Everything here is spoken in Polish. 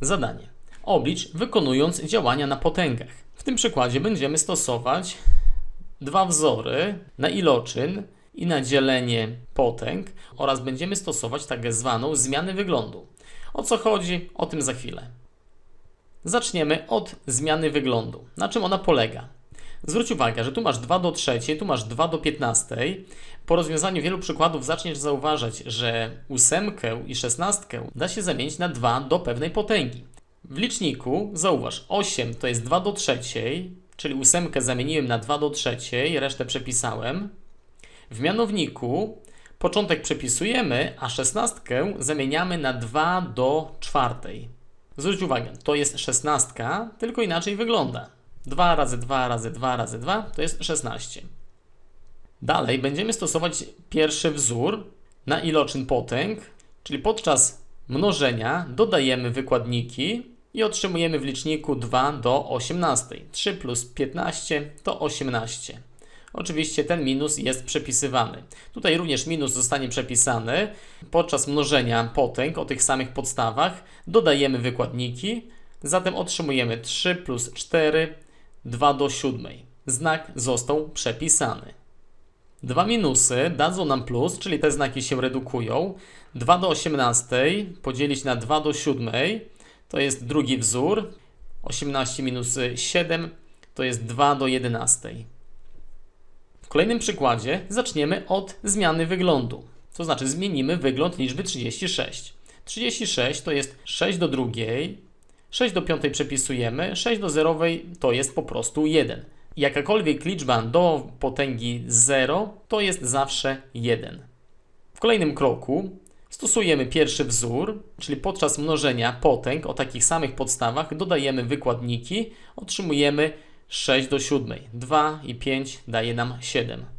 Zadanie. Oblicz wykonując działania na potęgach. W tym przykładzie będziemy stosować dwa wzory na iloczyn i na dzielenie potęg oraz będziemy stosować tak zwaną zmianę wyglądu. O co chodzi? O tym za chwilę. Zaczniemy od zmiany wyglądu. Na czym ona polega? Zwróć uwagę, że tu masz 2 do 3, tu masz 2 do 15. Po rozwiązaniu wielu przykładów zaczniesz zauważać, że ósemkę i szesnastkę da się zamienić na 2 do pewnej potęgi. W liczniku zauważ, 8 to jest 2 do 3, czyli ósemkę zamieniłem na 2 do 3, resztę przepisałem. W mianowniku początek przepisujemy, a szesnastkę zamieniamy na 2 do 4. Zwróć uwagę, to jest szesnastka, tylko inaczej wygląda. 2 razy 2 razy 2 razy 2 to jest 16. Dalej będziemy stosować pierwszy wzór na iloczyn potęg, czyli podczas mnożenia dodajemy wykładniki i otrzymujemy w liczniku 2 do 18. 3 plus 15 to 18. Oczywiście ten minus jest przepisywany. Tutaj również minus zostanie przepisany. Podczas mnożenia potęg o tych samych podstawach dodajemy wykładniki, zatem otrzymujemy 3 plus 4, 2 do 7. Znak został przepisany. Dwa minusy dadzą nam plus, czyli te znaki się redukują. 2 do 18 podzielić na 2 do 7 to jest drugi wzór. 18 minus 7 to jest 2 do 11. W kolejnym przykładzie zaczniemy od zmiany wyglądu. To znaczy zmienimy wygląd liczby 36. 36 to jest 6 do drugiej, 6 do piątej przepisujemy, 6 do zerowej to jest po prostu 1. Jakakolwiek liczba do potęgi 0 to jest zawsze 1. W kolejnym kroku stosujemy pierwszy wzór, czyli podczas mnożenia potęg o takich samych podstawach dodajemy wykładniki, otrzymujemy 6 do 7. 2 i 5 daje nam 7.